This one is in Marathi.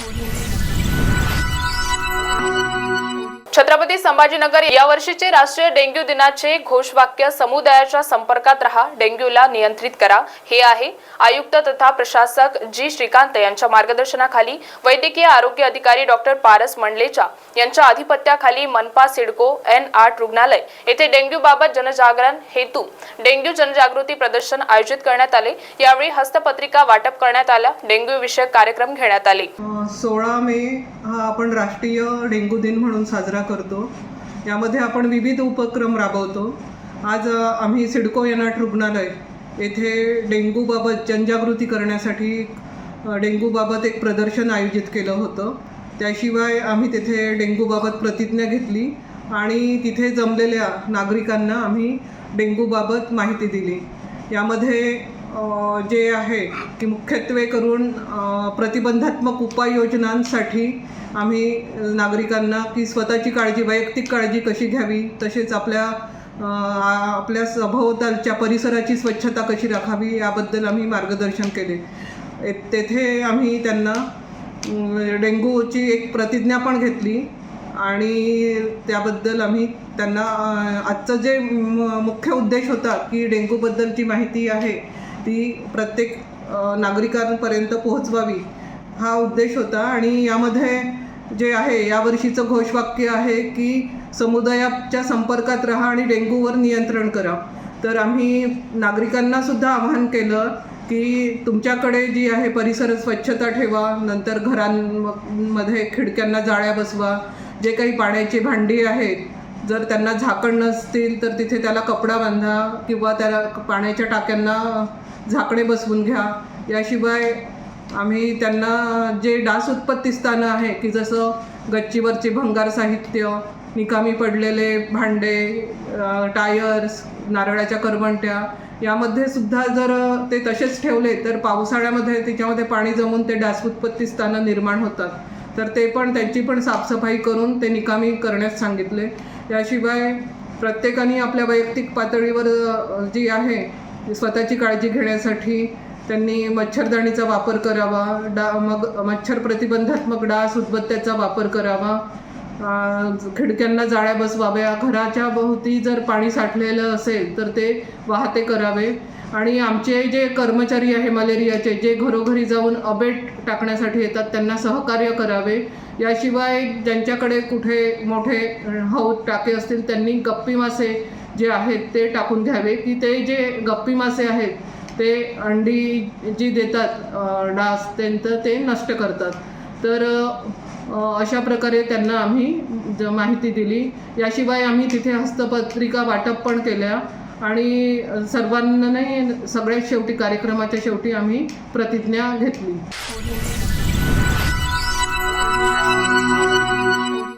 Audio छत्रपती संभाजीनगर या वर्षीचे राष्ट्रीय डेंग्यू दिनाचे घोषवाक्य समुदायाच्या संपर्कात राहा डेंग्यूला नियंत्रित करा. हे आहे आयुक्त तथा प्रशासक जी श्रीकांत यांच्या मार्गदर्शनाखाली. वैद्यकीय आरोग्य अधिकारी डॉक्टर पारस मंडलेचा यांच्या अधिपत्याखाली मनपा सिडको एन आठ रुग्णालय येथे डेंग्यू बाबत जनजागरण हेतू. डेंग्यू जनजागृती प्रदर्शन आयोजित करण्यात आले. यावेळी हस्तपत्रिका वाटप करण्यात आल्या. डेंग्यू विषयक कार्यक्रम घेण्यात आले. सोळा मे हा आपण राष्ट्रीय डेंग्यू दिन म्हणून साजरा करतो. यामध्ये आपण विविध उपक्रम राबवतो. आज आम्ही सिडको एनाट रुग्णालय येथे डेंग्यूबाबत जनजागृती करण्यासाठी डेंग्यूबाबत एक प्रदर्शन आयोजित केलं होतं. त्याशिवाय आम्ही तिथे डेंग्यूबाबत प्रतिज्ञा घेतली आणि तिथे जमलेल्या नागरिकांना आम्ही डेंग्यूबाबत माहिती दिली. यामध्ये जे आहे की मुख्यत्वे करून प्रतिबंधात्मक उपाययोजनांसाठी आम्ही नागरिकांना की स्वतःची काळजी वैयक्तिक काळजी कशी घ्यावी तसेच आपल्या आपल्या सभोवतालच्या परिसराची स्वच्छता कशी राखावी याबद्दल आम्ही मार्गदर्शन केले. तेथे आम्ही त्यांना डेंगूची डेंग्यूची एक प्रतिज्ञा पण घेतली आणि त्याबद्दल आम्ही त्यांना आजचं जे म- मुख्य उद्देश होता की डेंग्यूबद्दलची माहिती आहे ती प्रत्येक नागरिकांपर्यंत पोहोचवावी हा उद्देश होता. आणि यामध्ये जे आहे यावर्षीचं घोषवाक्य आहे की समुदायाच्या संपर्कात राहा आणि डेंग्यूवर नियंत्रण करा. तर आम्ही नागरिकांना सुद्धा आवाहन केलं की तुमच्याकडे जी आहे परिसर स्वच्छता ठेवा नंतर घरांमध्ये खिडक्यांना जाळ्या बसवा जे काही पाण्याची भांडी आहेत जर त्यांना झाकण नसतील तर तिथे त्याला कपडा बांधा किंवा त्याला पाण्याच्या टाक्यांना झाकणे बसवून घ्या. याशिवाय आम्ही त्यांना जे डास उत्पत्ती स्थानं आहे की जसं गच्चीवरचे भंगार साहित्य निकामी पडलेले भांडे टायर्स नारळाच्या करवंट्या यामध्ये सुद्धा जर ते तसेच ठेवले तर पावसाळ्यामध्ये त्याच्यामध्ये पाणी जमून ते डास उत्पत्ती स्थानं निर्माण होतात. तर ते पण त्यांची पण साफसफाई करून ते निकामी करण्यास सांगितले. याशिवाय प्रत्येकाने आपल्या वैयक्तिक पातळीवर जी आहे स्वतःची काळजी घेण्यासाठी त्यांनी मच्छरदाणीचा वापर करावा डा मग मच्छर प्रतिबंधात्मक डास उदबत्त्याचा वापर करावा. खिडक्यांना जाळ्या बसवाव्या. घराच्या भोवती जर पाणी साठलेलं असेल तर ते वाहते करावे. आणि आमचे जे कर्मचारी आहे मलेरियाचे जे घरोघरी जाऊन अबेट टाकण्यासाठी येतात त्यांना सहकार्य करावे. याशिवाय ज्यांच्याकडे कुठे मोठे हौद टाके असतील त्यांनी गप्पी मासे जे आहेत ते टाकून घ्यावे की ते जे गप्पी मासे आहेत ते अंडी जी देतात डास त्यांचं ते नष्ट करतात. तर अशा प्रकारे त्यांना आम्ही ज माहिती दिली. याशिवाय आम्ही तिथे हस्तपत्रिका वाटप पण केल्या आणि सर्वांनाही सगळ्यात शेवटी कार्यक्रमाच्या शेवटी आम्ही प्रतिज्ञा घेतली.